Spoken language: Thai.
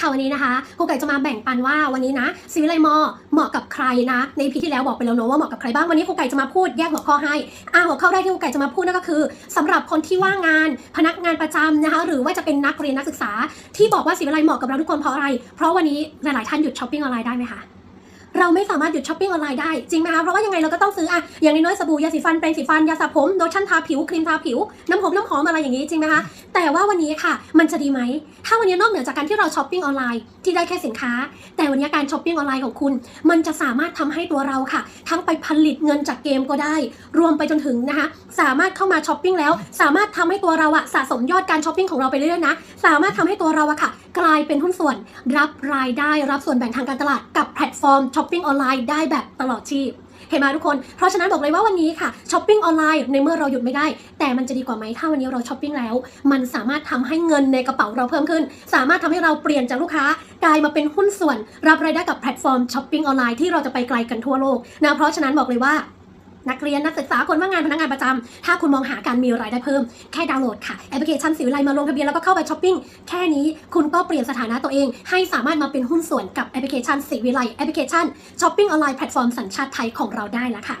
ค่ะวันนี้นะคะครูไก่จะมาแบ่งปันว่าวันนี้นะซีวิไลมอเหมาะกับใครนะ ในพีที่แล้วบอกไปแล้วเนาะว่าเหมาะกับใครบ้างวันนี้ครูไก่จะมาพูดแยกหัวข้อให้อ่าหัวข้อแรกที่ครูไก่จะมาพูดนั่นก็คือสำหรับคนที่ว่างงานพนักงานประจำนะคะ หรือว่าจะเป็นนักเรียนนักศึกษา ที่บอกว่าสีวิไลเหมาะกับเราทุกคนเพราะอะไร เพราะวันนี้หลาย ๆ ท่านหยุดช้อปปิ้งออนไลน์ได้ไหมคะ เราไม่สามารถหยุดช้อปปิ้งออนไลน์ได้จริงไหมคะเพราะว่ายังไงเราก็ต้องซื้ออะอย่างน้อยๆสบู่ยาสีฟันแปรงสีฟันยาสระผมโลชั่นทาผิวครีมทาผิวน้ำหอมน้ำหอมอะไรอย่างนี้จริงไหมคะแต่ว่าวันนี้ค่ะ มันจะดีไหมถ้าวันนี้นอกเหนือจากการที่เราช้อปปิ้งออนไลน์ที่ได้แค่สินค้า แต่วันนี้การช้อปปิ้งออนไลน์ของคุณ มันจะสามารถทำให้ตัวเราค่ะ ทั้งไปผลิตเงินจากเกมก็ได้ รวมไปจนถึงนะคะสามารถเข้ามาช้อปปิ้งแล้ว สามารถทำให้ตัวเราอะสะสมยอดการช้อปปิ้งของเราไปเรื่อยๆนะสามารถทำให้ตัวเราอะค่ะ กลายเป็นหุ้นส่วนรับรายได้รับส่วนแบ่งทางการตลาดกับแพลตฟอร์มช้อปปิ้งออนไลน์ได้แบบตลอดชีพเห็นไหมทุกคน เพราะฉะนั้นบอกเลยว่าวันนี้ค่ะช้อปปิ้งออนไลน์ในเมื่อเราหยุดไม่ได้ แต่มันจะดีกว่าไหมถ้าวันนี้เราช้อปปิ้งแล้ว มันสามารถทำให้เงินในกระเป๋าเราเพิ่มขึ้น สามารถทำให้เราเปลี่ยนจากลูกค้ากลายมาเป็นหุ้นส่วน รับรายได้กับแพลตฟอร์มช้อปปิ้งออนไลน์ที่เราจะไปไกลกันทั่วโลกนะเพราะฉะนั้นบอกเลยว่า นักเรียนนักศึกษาคนว่างงานพนักงานประจำถ้าคุณมองหาการมีรายได้เพิ่มแค่ดาวน์โหลดค่ะแอปพลิเคชันสิวไลมาลงทะเบียนแล้วก็เข้าไปช้อปปิ้งแค่นี้คุณก็เปลี่ยนสถานะตัวเอง ให้สามารถมาเป็นหุ้นส่วนกับแอปพลิเคชันสิวิไลแอปพลิเคชันช้อปปิ้งออนไลน์แพลตฟอร์มสัญชาติไทยของเราได้แล้วค่ะ